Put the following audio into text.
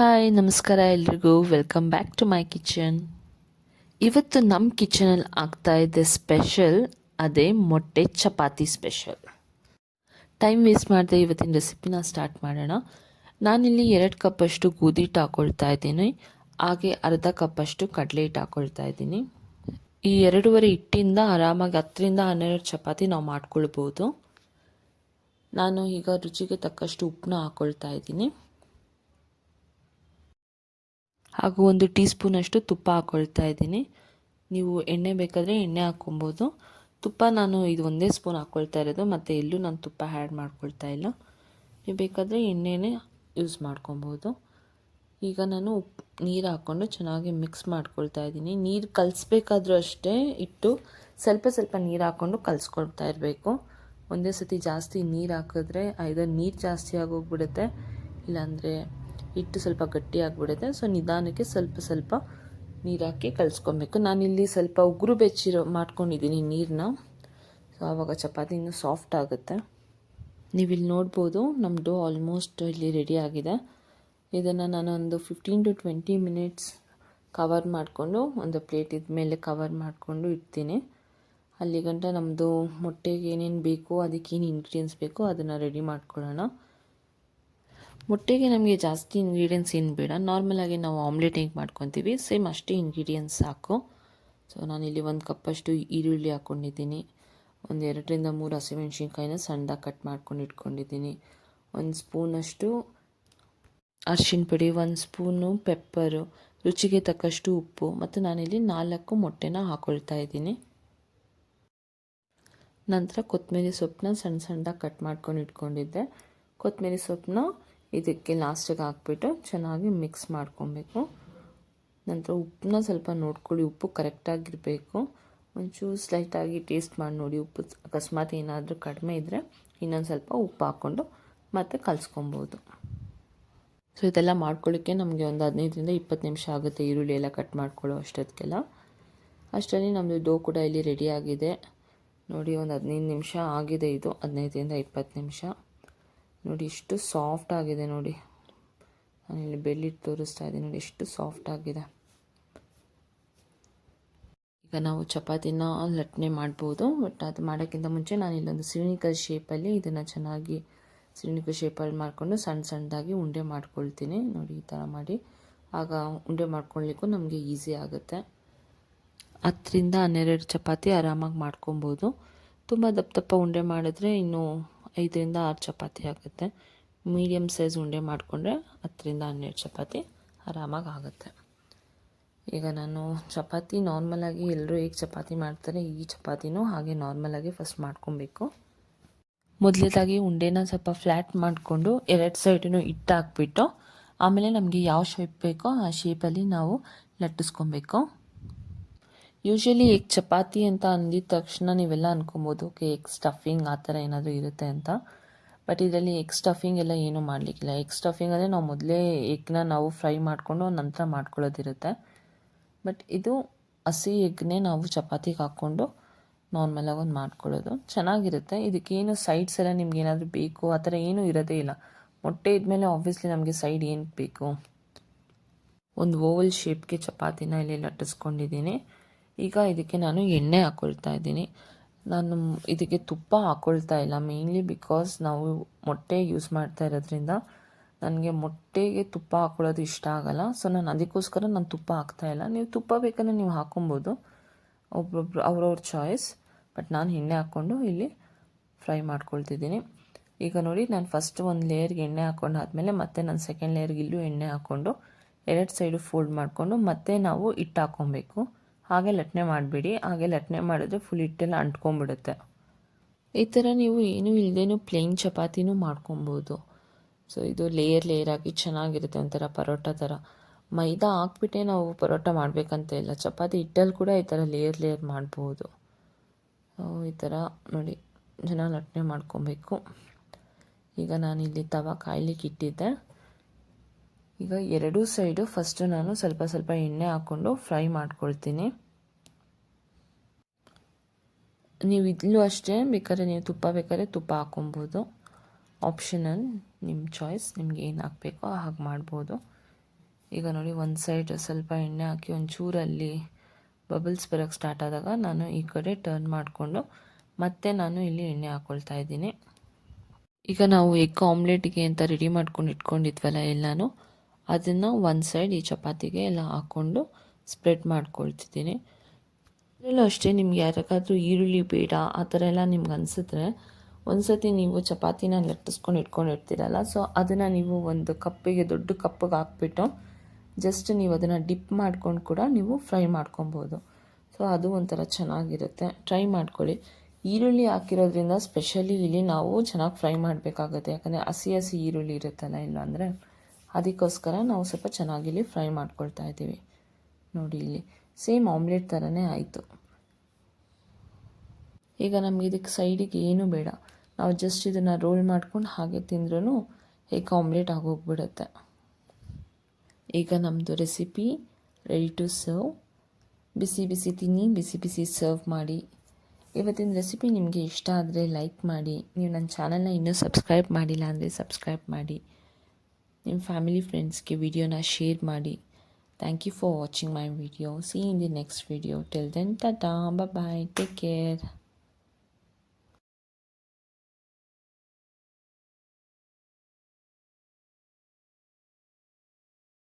Hi, ನಮಸ್ಕಾರ ಎಲ್ರಿಗೂ. Welcome back to my kitchen ಇವತ್ತು ನಮ್ಮ ಕಿಚನಲ್ಲಿ ಆಗ್ತಾ ಇದೆ ಸ್ಪೆಷಲ್ ಅದೇ ಮೊಟ್ಟೆ ಚಪಾತಿ ಸ್ಪೆಷಲ್ ಟೈಮ್ ವೇಸ್ಟ್ ಮಾಡದೆ ಇವತ್ತಿನ ರೆಸಿಪಿನ ಸ್ಟಾರ್ಟ್ ಮಾಡೋಣ. ನಾನಿಲ್ಲಿ ಎರಡು ಕಪ್ಪಷ್ಟು ಗೋಧಿ ಹಿಟ್ಟು ಹಾಕ್ಕೊಳ್ತಾ ಇದ್ದೀನಿ. ಹಾಗೆ ಅರ್ಧ ಕಪ್ಪಷ್ಟು ಕಡಲೆ ಹಿಟ್ಟು ಹಾಕ್ಕೊಳ್ತಾ ಇದ್ದೀನಿ. ಈ ಎರಡೂವರೆ ಹಿಟ್ಟಿಂದ ಆರಾಮಾಗಿ ಹತ್ತರಿಂದ ಹನ್ನೆರಡು ಚಪಾತಿ ನಾವು ಮಾಡ್ಕೊಳ್ಬೋದು. ನಾನು ಈಗ ರುಚಿಗೆ ತಕ್ಕಷ್ಟು ಉಪ್ಪನ್ನ ಹಾಕ್ಕೊಳ್ತಾ ಇದ್ದೀನಿ. ಹಾಗೂ ಒಂದು ಟೀ ಸ್ಪೂನಷ್ಟು ತುಪ್ಪ ಹಾಕ್ಕೊಳ್ತಾ ಇದ್ದೀನಿ. ನೀವು ಎಣ್ಣೆ ಬೇಕಾದರೆ ಎಣ್ಣೆ ಹಾಕ್ಕೊಬೋದು ತುಪ್ಪ ನಾನು ಇದು ಒಂದೇ ಸ್ಪೂನ್ ಹಾಕ್ಕೊಳ್ತಾ ಇರೋದು, ಮತ್ತು ಎಲ್ಲೂ ನಾನು ತುಪ್ಪ ಆ್ಯಡ್ ಮಾಡ್ಕೊಳ್ತಾ ಇಲ್ಲ. ನೀವು ಬೇಕಾದರೆ ಎಣ್ಣೆನೇ ಯೂಸ್ ಮಾಡ್ಕೊಬೋದು. ಈಗ ನಾನು ಉಪ್ಪು ನೀರು ಹಾಕ್ಕೊಂಡು ಚೆನ್ನಾಗಿ ಮಿಕ್ಸ್ ಮಾಡ್ಕೊಳ್ತಾ ಇದ್ದೀನಿ. ನೀರು ಕಲಿಸ್ಬೇಕಾದ್ರೂ ಅಷ್ಟೇ ಇಟ್ಟು ಸ್ವಲ್ಪ ಸ್ವಲ್ಪ ನೀರು ಹಾಕ್ಕೊಂಡು ಕಲಿಸ್ಕೊಳ್ತಾ ಇರಬೇಕು. ಒಂದೇ ಸತಿ ಜಾಸ್ತಿ ನೀರು ಹಾಕಿದ್ರೆ, ಐದರ್ ನೀರು ಜಾಸ್ತಿ ಆಗೋಗ್ಬಿಡುತ್ತೆ. ಇಲ್ಲಾಂದರೆ ಹಿಟ್ಟು ಸ್ವಲ್ಪ ಗಟ್ಟಿ ಆಗಿಬಿಡುತ್ತೆ. ಸೊ ನಿಧಾನಕ್ಕೆ ಸ್ವಲ್ಪ ಸ್ವಲ್ಪ ನೀರು ಹಾಕಿ ಕಲಿಸ್ಕೊಬೇಕು. ನಾನಿಲ್ಲಿ ಸ್ವಲ್ಪ ಉಗುರು ಬೆಚ್ಚಿರೋ ಮಾಡ್ಕೊಂಡಿದ್ದೀನಿ ನೀರನ್ನ ಸೊ ಆವಾಗ ಚಪಾತಿ ಇನ್ನೂ ಸಾಫ್ಟ್ ಆಗುತ್ತೆ. ನೀವಿಲ್ಲಿ ನೋಡ್ಬೋದು ನಮ್ಮದು ಆಲ್ಮೋಸ್ಟ್ ಇಲ್ಲಿ ರೆಡಿ ಆಗಿದೆ. ಇದನ್ನು ನಾನು ಒಂದು fifteen to twenty minutes cover ಮಾಡಿಕೊಂಡು ಒಂದು ಪ್ಲೇಟ್ ಇದ ಮೇಲೆ ಕವರ್ ಮಾಡಿಕೊಂಡು ಇಡ್ತೀನಿ. ಅಲ್ಲಿಗಂಟ ನಮ್ಮದು ಮೊಟ್ಟೆಗೆ ಏನೇನು ಬೇಕೋ ಅದಕ್ಕೆ ಏನು ಇಂಗ್ರೀಡಿಯೆಂಟ್ಸ್ ಬೇಕೋ ಅದನ್ನು ರೆಡಿ ಮಾಡ್ಕೊಳ್ಳೋಣ. ಮೊಟ್ಟೆಗೆ ನಮಗೆ ಜಾಸ್ತಿ ಇಂಗ್ರೀಡಿಯೆಂಟ್ಸ್ ಏನು ಬೇಡ. ನಾರ್ಮಲಾಗಿ ನಾವು ಆಮ್ಲೆಟ್ ಹೆಂಗೆ ಮಾಡ್ಕೊತೀವಿ ಸೇಮ್ ಅಷ್ಟೇ ಇಂಗ್ರೀಡಿಯೆಂಟ್ಸ್ ಸಾಕು. ಸೊ ನಾನಿಲ್ಲಿ ಒಂದು ಕಪ್ಪಷ್ಟು ಈರುಳ್ಳಿ ಹಾಕ್ಕೊಂಡಿದ್ದೀನಿ ಒಂದು ಎರಡರಿಂದ ಮೂರು ಹಸಿಮೆಣ್ಸಿನ್ಕಾಯಿನ ಸಣ್ಣದಾಗಿ ಕಟ್ ಮಾಡ್ಕೊಂಡು ಇಟ್ಕೊಂಡಿದ್ದೀನಿ. ಒಂದು ಸ್ಪೂನಷ್ಟು ಅರ್ಶಿಣ ಪುಡಿ, ಒಂದು ಸ್ಪೂನು ಪೆಪ್ಪರು ರುಚಿಗೆ ತಕ್ಕಷ್ಟು ಉಪ್ಪು, ಮತ್ತು ನಾನಿಲ್ಲಿ ನಾಲ್ಕು ಮೊಟ್ಟೆನ ಹಾಕ್ಕೊಳ್ತಾ ಇದ್ದೀನಿ. ನಂತರ ಕೊತ್ತಂಬರಿ ಸೊಪ್ಪನ್ನ ಸಣ್ಣ ಸಣ್ಣದಾಗಿ ಕಟ್ ಮಾಡ್ಕೊಂಡು ಇಟ್ಕೊಂಡಿದ್ದೆ. ಕೊತ್ತಂಬರಿ ಸೊಪ್ಪನ್ನ ಇದಕ್ಕೆ ಲಾಸ್ಟಿಗೆ ಹಾಕ್ಬಿಟ್ಟು ಚೆನ್ನಾಗಿ ಮಿಕ್ಸ್ ಮಾಡ್ಕೊಬೇಕು. ನಂತರ ಉಪ್ಪನ್ನ ಸ್ವಲ್ಪ ನೋಡ್ಕೊಳ್ಳಿ, ಉಪ್ಪು ಕರೆಕ್ಟಾಗಿರಬೇಕು ಒಂಚೂರು ಸ್ಲೈಟಾಗಿ ಟೇಸ್ಟ್ ಮಾಡಿ ನೋಡಿ, ಉಪ್ಪು ಅಕಸ್ಮಾತ್ ಏನಾದರೂ ಕಡಿಮೆ ಇದ್ದರೆ ಇನ್ನೊಂದು ಸ್ವಲ್ಪ ಉಪ್ಪು ಹಾಕ್ಕೊಂಡು ಮತ್ತೆ ಕಲಿಸ್ಕೊಬೋದು. ಸೊ ಇದೆಲ್ಲ ಮಾಡ್ಕೊಳ್ಳೋಕ್ಕೆ ನಮಗೆ ಒಂದು ಹದಿನೈದರಿಂದ ಇಪ್ಪತ್ತು ನಿಮಿಷ ಆಗುತ್ತೆ ಈರುಳ್ಳಿ ಎಲ್ಲ ಕಟ್ ಮಾಡ್ಕೊಳ್ಳೋ ಅಷ್ಟೊತ್ತಿಗೆಲ್ಲ ಅಷ್ಟರಲ್ಲಿ ನಮ್ಮದು ಡೋ ಕೂಡ ಇಲ್ಲಿ ರೆಡಿಯಾಗಿದೆ ನೋಡಿ, ಒಂದು ಹದಿನೈದು ನಿಮಿಷ ಆಗಿದೆ ಇದು, ಹದಿನೈದರಿಂದ ಇಪ್ಪತ್ತು ನಿಮಿಷ. ನೋಡಿ ಎಷ್ಟು ಸಾಫ್ಟ್ ಆಗಿದೆ ನೋಡಿ. ನಾನಿಲ್ಲಿ ಬೆಲ್ಲಿ ತೋರಿಸ್ತಾ ಇದ್ದೀನಿ ನೋಡಿ ಎಷ್ಟು ಸಾಫ್ಟ್ ಆಗಿದೆ. ಈಗ ನಾವು ಚಪಾತಿನ ಲಟ್ನೆ ಮಾಡ್ಬೋದು ಬಟ್ ಅದು ಮಾಡೋಕ್ಕಿಂತ ಮುಂಚೆ ನಾನು ಇಲ್ಲೊಂದು ಸಿಲಿನಿಕಲ್ ಶೇಪಲ್ಲಿ ಇದನ್ನು ಚೆನ್ನಾಗಿ ಸಿಲಿನಿಕಲ್ ಶೇಪಲ್ಲಿ ಮಾಡಿಕೊಂಡು ಸಣ್ಣ ಸಣ್ಣದಾಗಿ ಉಂಡೆ ಮಾಡ್ಕೊಳ್ತೀನಿ. ನೋಡಿ, ಈ ಥರ ಮಾಡಿ. ಆಗ ಉಂಡೆ ಮಾಡ್ಕೊಳ್ಲಿಕ್ಕೂ ನಮಗೆ ಈಸಿ ಆಗುತ್ತೆ. ಹತ್ತರಿಂದ ಹನ್ನೆರಡು ಚಪಾತಿ ಆರಾಮಾಗಿ ಮಾಡ್ಕೊಬೋದು ತುಂಬ ದಪ್ಪ ದಪ್ಪ ಉಂಡೆ ಮಾಡಿದ್ರೆ ಇನ್ನೂ ಐದರಿಂದ ಆರು ಚಪಾತಿ ಆಗುತ್ತೆ. ಮೀಡಿಯಮ್ ಸೈಜ್ ಉಂಡೆ ಮಾಡಿಕೊಂಡ್ರೆ ಹತ್ತರಿಂದ ಹನ್ನೆರಡು ಚಪಾತಿ ಆರಾಮಾಗಿ ಆಗುತ್ತೆ. ಈಗ ನಾನು ಚಪಾತಿ ನಾರ್ಮಲಾಗಿ ಎಲ್ಲರೂ ಹೇಗೆ ಚಪಾತಿ ಮಾಡ್ತಾರೆ ಈ ಚಪಾತಿನೂ ಹಾಗೆ ನಾರ್ಮಲಾಗಿ ಫಸ್ಟ್ ಮಾಡ್ಕೊಬೇಕು. ಮೊದಲೇದಾಗಿ ಉಂಡೆನ ಸ್ವಲ್ಪ ಫ್ಲ್ಯಾಟ್ ಮಾಡಿಕೊಂಡು ಎರಡು ಸೈಡೂ ಹಿಟ್ಟು ಹಾಕ್ಬಿಟ್ಟು ಆಮೇಲೆ ನಮಗೆ ಯಾವ ಶೇಪ್ ಬೇಕೋ ಆ ಶೇಪಲ್ಲಿ ನಾವು ಲಟ್ಟಿಸ್ಕೊಬೇಕು. ಯೂಶ್ವಲಿ ಎಗ್ ಚಪಾತಿ ಅಂತ ಅಂದಿದ ತಕ್ಷಣ ನೀವೆಲ್ಲ ಅನ್ಕೊಬೋದು, ಓಕೆ ಎಗ್ ಸ್ಟಫಿಂಗ್ ಆ ಥರ ಏನಾದರೂ ಇರುತ್ತೆ ಅಂತ. ಬಟ್ ಇದರಲ್ಲಿ ಎಗ್ ಸ್ಟಫಿಂಗ್ ಎಲ್ಲ ಏನೂ ಮಾಡಲಿಕ್ಕಿಲ್ಲ. ಎಗ್ ಸ್ಟಫಿಂಗ್ ಅಂದರೆ ನಾವು ಮೊದಲೇ ಎಗ್ನ ನಾವು ಫ್ರೈ ಮಾಡಿಕೊಂಡು ನಂತರ ಮಾಡ್ಕೊಳ್ಳೋದಿರುತ್ತೆ. ಬಟ್ ಇದು ಹಸಿ ಎಗ್ನೇ ನಾವು ಚಪಾತಿಗೆ ಹಾಕ್ಕೊಂಡು ನಾರ್ಮಲಾಗಿ ಒಂದು ಮಾಡ್ಕೊಳ್ಳೋದು. ಚೆನ್ನಾಗಿರುತ್ತೆ. ಇದಕ್ಕೇನು ಸೈಡ್ಸ್ ಎಲ್ಲ ನಿಮ್ಗೆ ಏನಾದರೂ ಬೇಕು, ಆ ಥರ ಏನೂ ಇರೋದೇ ಇಲ್ಲ. ಮೊಟ್ಟೆ ಇದ್ಮೇಲೆ ಆಬ್ವಿಯಸ್ಲಿ ನಮಗೆ ಸೈಡ್ ಏನು ಬೇಕು? ಒಂದು ಓವಲ್ ಶೇಪ್ಗೆ ಚಪಾತಿನ ಇಲ್ಲಿ ಲಟ್ಟಿಸ್ಕೊಂಡಿದ್ದೀನಿ. ಈಗ ಇದಕ್ಕೆ ನಾನು ಎಣ್ಣೆ ಹಾಕ್ಕೊಳ್ತಾ ಇದ್ದೀನಿ. ನಾನು ಇದಕ್ಕೆ ತುಪ್ಪ ಹಾಕ್ಕೊಳ್ತಾ ಇಲ್ಲ. ಮೇಯ್ನ್ಲಿ ಬಿಕಾಸ್ ನಾವು ಮೊಟ್ಟೆ ಯೂಸ್ ಮಾಡ್ತಾ ಇರೋದ್ರಿಂದ ನನಗೆ ಮೊಟ್ಟೆಗೆ ತುಪ್ಪ ಹಾಕ್ಕೊಳ್ಳೋದು ಇಷ್ಟ ಆಗಲ್ಲ. ಸೊ ನಾನು ಅದಕ್ಕೋಸ್ಕರ ನಾನು ತುಪ್ಪ ಹಾಕ್ತಾ ಇಲ್ಲ. ನೀವು ತುಪ್ಪ ಬೇಕಂದ್ರೆ ನೀವು ಹಾಕ್ಕೊಬೋದು ಒಬ್ಬೊಬ್ರು ಅವ್ರವ್ರ ಚಾಯ್ಸ್ ಬಟ್ ನಾನು ಎಣ್ಣೆ ಹಾಕ್ಕೊಂಡು ಇಲ್ಲಿ ಫ್ರೈ ಮಾಡ್ಕೊಳ್ತಿದ್ದೀನಿ. ಈಗ ನೋಡಿ, ನಾನು ಫಸ್ಟ್ ಒಂದು ಲೇಯರ್ಗೆ ಎಣ್ಣೆ ಹಾಕ್ಕೊಂಡು ಆದಮೇಲೆ ಮತ್ತೆ ನಾನು ಸೆಕೆಂಡ್ ಲೇಯರ್ಗೆ ಇಲ್ಲೂ ಎಣ್ಣೆ ಹಾಕ್ಕೊಂಡು ಎರಡು ಸೈಡು ಫೋಲ್ಡ್ ಮಾಡಿಕೊಂಡು ಮತ್ತೆ ನಾವು ಹಿಟ್ಟು ಹಾಕ್ಕೊಬೇಕು ಹಾಗೆ ಲಟ್ನೆ ಮಾಡಬೇಡಿ, ಹಾಗೆ ಲಟ್ನೆ ಮಾಡಿದ್ರೆ ಫುಲ್ ಹಿಟ್ಟೆಲ್ಲ ಅಂಟ್ಕೊಂಬಿಡುತ್ತೆ ಈ ಥರ ನೀವು ಏನೂ ಇಲ್ಲದೇನು ಪ್ಲೇನ್ ಚಪಾತಿನೂ ಮಾಡ್ಕೊಬೋದು. ಸೊ ಇದು ಲೇಯರ್ ಲೇಯರ್ ಆಗಿ ಚೆನ್ನಾಗಿರುತ್ತೆ ಒಂಥರ ಪರೋಟ ಥರ ಮೈದಾ ಹಾಕ್ಬಿಟ್ಟೆ ನಾವು ಪರೋಟ ಮಾಡಬೇಕಂತ ಇಲ್ಲ. ಚಪಾತಿ ಹಿಟ್ಟಲ್ಲಿ ಕೂಡ ಈ ಥರ ಲೇಯರ್ ಲೇಯರ್ ಮಾಡ್ಬೋದು. ಈ ಥರ ನೋಡಿ, ಚೆನ್ನಾಗಿ ಲಟ್ನೆ ಮಾಡ್ಕೊಬೇಕು. ಈಗ ನಾನು ಇಲ್ಲಿ ತವ ಕಾಯ್ಲಿಕ್ಕೆ ಇಟ್ಟಿದ್ದೆ. ಈಗ ಎರಡೂ ಸೈಡು ಫಸ್ಟು ನಾನು ಸ್ವಲ್ಪ ಸ್ವಲ್ಪ ಎಣ್ಣೆ ಹಾಕ್ಕೊಂಡು ಫ್ರೈ ಮಾಡ್ಕೊಳ್ತೀನಿ. ನೀವು ಇದ್ಲೂ ಅಷ್ಟೇ, ಬೇಕಾದ್ರೆ ನೀವು ತುಪ್ಪ ಬೇಕಾದ್ರೆ ತುಪ್ಪ ಹಾಕ್ಕೊಬೋದು. ಆಪ್ಷನಲ್ ನಿಮ್ಮ ಚಾಯ್ಸ್ ನಿಮ್ಗೆ ಏನು ಹಾಕಬೇಕೋ ಹಾಗೆ ಮಾಡ್ಬೋದು. ಈಗ ನೋಡಿ ಒಂದು ಸೈಡ್ ಸ್ವಲ್ಪ ಎಣ್ಣೆ ಹಾಕಿ ಒಂಚೂರಲ್ಲಿ ಬಬಲ್ಸ್ ಬರೋಕ್ಕೆ ಸ್ಟಾರ್ಟ್ ಆದಾಗ ನಾನು ಈ ಕಡೆ ಟರ್ನ್ ಮಾಡಿಕೊಂಡು ಮತ್ತೆ ನಾನು ಇಲ್ಲಿ ಎಣ್ಣೆ ಹಾಕ್ಕೊಳ್ತಾ ಇದ್ದೀನಿ. ಈಗ ನಾವು ಎಗ್ ಆಮ್ಲೆಟ್ಗೆ ಅಂತ ರೆಡಿ ಮಾಡ್ಕೊಂಡು ಇಟ್ಕೊಂಡಿದ್ವಲ್ಲ ಎಲ್ಲನೂ ಅದನ್ನು ಒಂದು ಸೈಡ್ ಈ ಚಪಾತಿಗೆ ಎಲ್ಲ ಹಾಕ್ಕೊಂಡು ಸ್ಪ್ರೆಡ್ ಮಾಡ್ಕೊಳ್ತಿದ್ದೀನಿ. ಇದರಲ್ಲೂ ಅಷ್ಟೇ, ನಿಮ್ಗೆ ಯಾರಿಗಾದ್ರೂ ಈರುಳ್ಳಿ ಬೇಡ, ಆ ಥರ ಎಲ್ಲ ನಿಮ್ಗೆ ಅನಿಸಿದ್ರೆ ಒಂದು ಸತಿ ನೀವು ಚಪಾತಿನ ಲಟ್ಟಿಸ್ಕೊಂಡು ಇಟ್ಕೊಂಡಿರ್ತೀರಲ್ಲ ಸೊ ಅದನ್ನು ನೀವು ಒಂದು ಕಪ್ಪಿಗೆ, ದೊಡ್ಡ ಕಪ್ಪಿಗೆ ಹಾಕ್ಬಿಟ್ಟು ಜಸ್ಟ್ ನೀವು ಅದನ್ನು ಡಿಪ್ ಮಾಡ್ಕೊಂಡು ಕೂಡ ನೀವು ಫ್ರೈ ಮಾಡ್ಕೊಬೋದು. ಸೊ ಅದು ಒಂಥರ ಚೆನ್ನಾಗಿರುತ್ತೆ. ಟ್ರೈ ಮಾಡ್ಕೊಳ್ಳಿ. ಈರುಳ್ಳಿ ಹಾಕಿರೋದ್ರಿಂದ ಸ್ಪೆಷಲಿ ಇಲ್ಲಿ ನಾವು ಚೆನ್ನಾಗಿ ಫ್ರೈ ಮಾಡಬೇಕಾಗುತ್ತೆ. ಯಾಕಂದರೆ ಹಸಿ ಹಸಿ ಈರುಳ್ಳಿ ಇರುತ್ತಲ್ಲ, ಇಲ್ಲಾಂದರೆ ಅದಕ್ಕೋಸ್ಕರ ನಾವು ಸ್ವಲ್ಪ ಚೆನ್ನಾಗಿ ಇಲ್ಲಿ ಫ್ರೈ ಮಾಡ್ಕೊಳ್ತಾ ಇದ್ದೀವಿ. ನೋಡಿ ಇಲ್ಲಿ ಸೇಮ್ ಆಮ್ಲೆಟ್ ಥರನೇ ಆಯಿತು. ಈಗ ನಮಗೆ ಇದಕ್ಕೆ ಸೈಡಿಗೆ ಏನೂ ಬೇಡ. ನಾವು ಜಸ್ಟ್ ಇದನ್ನು ರೋಲ್ ಮಾಡ್ಕೊಂಡು ಹಾಗೆ ತಿಂದ್ರೂ ಹೇಗೆ ಆಮ್ಲೆಟ್ ಆಗೋಗ್ಬಿಡುತ್ತೆ. ಈಗ ನಮ್ಮದು ರೆಸಿಪಿ ರೆಡಿ ಟು ಸರ್ವ್ ಬಿಸಿ ಬಿಸಿ ತಿನ್ನಿ, ಬಿಸಿ ಬಿಸಿ ಸರ್ವ್ ಮಾಡಿ. ಇವತ್ತಿನ ರೆಸಿಪಿ ನಿಮಗೆ ಇಷ್ಟ ಆದರೆ ಲೈಕ್ ಮಾಡಿ. ನೀವು ನನ್ನ ಚಾನಲ್ನ ಇನ್ನೂ ಸಬ್ಸ್ಕ್ರೈಬ್ ಮಾಡಿಲ್ಲ ಅಂದರೆ ಸಬ್ಸ್ಕ್ರೈಬ್ ಮಾಡಿ. ನಿಮ್ಮ ಫ್ಯಾಮಿಲಿ ಫ್ರೆಂಡ್ಸ್ಗೆ ವಿಡಿಯೋನ ಶೇರ್ ಮಾಡಿ thank you for watching my video see in the next video till then tata bye take care